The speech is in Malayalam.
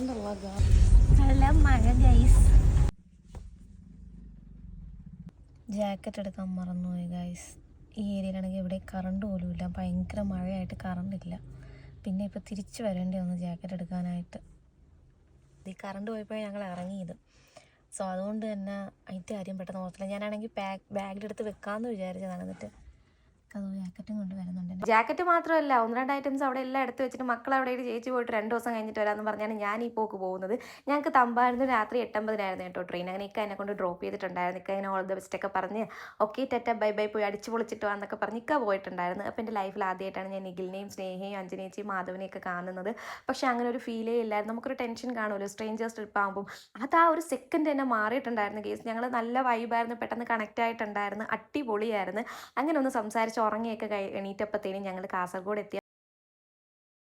നല്ല മഴ ഗൈസ് ജാക്കറ്റ് എടുക്കാൻ മറന്നുപോയി ഗൈസ് ഈ ഏരിയയിലാണെങ്കിൽ ഇവിടെ കറണ്ട് പോലും ഇല്ല. ഭയങ്കര മഴയായിട്ട് കറണ്ട് ഇല്ല. പിന്നെ ഇപ്പോൾ തിരിച്ചു വരേണ്ടി വന്നു ജാക്കറ്റ് എടുക്കാനായിട്ട്. ഈ കറണ്ട് പോയപ്പോഴേ ഞങ്ങൾ ഇറങ്ങിയത്. സോ അതുകൊണ്ട് തന്നെ അതിന്റെ കാര്യം പെട്ടെന്ന് ഓർത്തില്ല. ഞാനാണെങ്കിൽ ബാഗ് ബാഗിലെടുത്ത് വെക്കാമെന്ന് വിചാരിച്ചതാണ്. എന്നിട്ട് ജാക്കറ്റും കൊണ്ട് വരുന്നുണ്ട്. ജാക്കറ്റ് മാത്രമല്ല ഒന്ന് രണ്ട് ഐറ്റംസ് അവിടെ എല്ലാം എടുത്ത് വെച്ചിട്ട് മക്കൾ അവിടെ ചേച്ചി പോയിട്ട് രണ്ട് ദിവസം കഴിഞ്ഞിട്ട് വരാമെന്ന് പറഞ്ഞാണ് ഞാൻ ഈ പോക്ക് പോകുന്നത്. ഞങ്ങൾക്ക് തമ്പായിരുന്നു രാത്രി എട്ടമ്പതിനായിരുന്നു കേട്ടോ ട്രെയിൻ അങ്ങനെ ഇക്ക എന്നെ കൊണ്ട് ഡ്രോപ്പ് ചെയ്തിട്ടുണ്ടായിരുന്നു. ഇക്ക ഇങ്ങനെ ഓൾ ദ ബെസ്റ്റ് ഒക്കെ പറഞ്ഞ് ഓക്കെ ടെറ്റ ബൈ ബൈ പോയി അടിച്ചു പൊളിച്ചിട്ട് വന്നൊക്കെ പറഞ്ഞ് ഇക്ക പോയിട്ടുണ്ടായിരുന്നു. അപ്പോൾ എന്റെ ലൈഫിൽ ആദ്യമായിട്ടാണ് ഞാൻ നിഖിലിനെയും സ്നേഹയും അഞ്ജനേച്ചിയും മാധവനെയൊക്കെ കാണുന്നത്. പക്ഷേ അങ്ങനെ ഒരു ഫീലേ ഇല്ലായിരുന്നു. നമുക്കൊരു ടെൻഷൻ കാണുമല്ലോ. സ്ട്രേഞ്ചേഴ്സ് ട്രിപ്പ് ആകുമ്പോൾ അത് ആ ഒരു സെക്കൻഡ് തന്നെ മാറിയിട്ടുണ്ടായിരുന്നു കേസ്. ഞങ്ങൾ നല്ല വൈബായിരുന്നു പെട്ടെന്ന് കണക്റ്റ് ആയിട്ടുണ്ടായിരുന്നു. അടിപൊളിയായിരുന്നു. അങ്ങനെ ഒന്ന് സംസാരിച്ച് ഉറങ്ങിയൊക്കെ കഴി എണീറ്റപ്പോഴത്തേനും ഞങ്ങൾ കാസർഗോഡ് എത്തി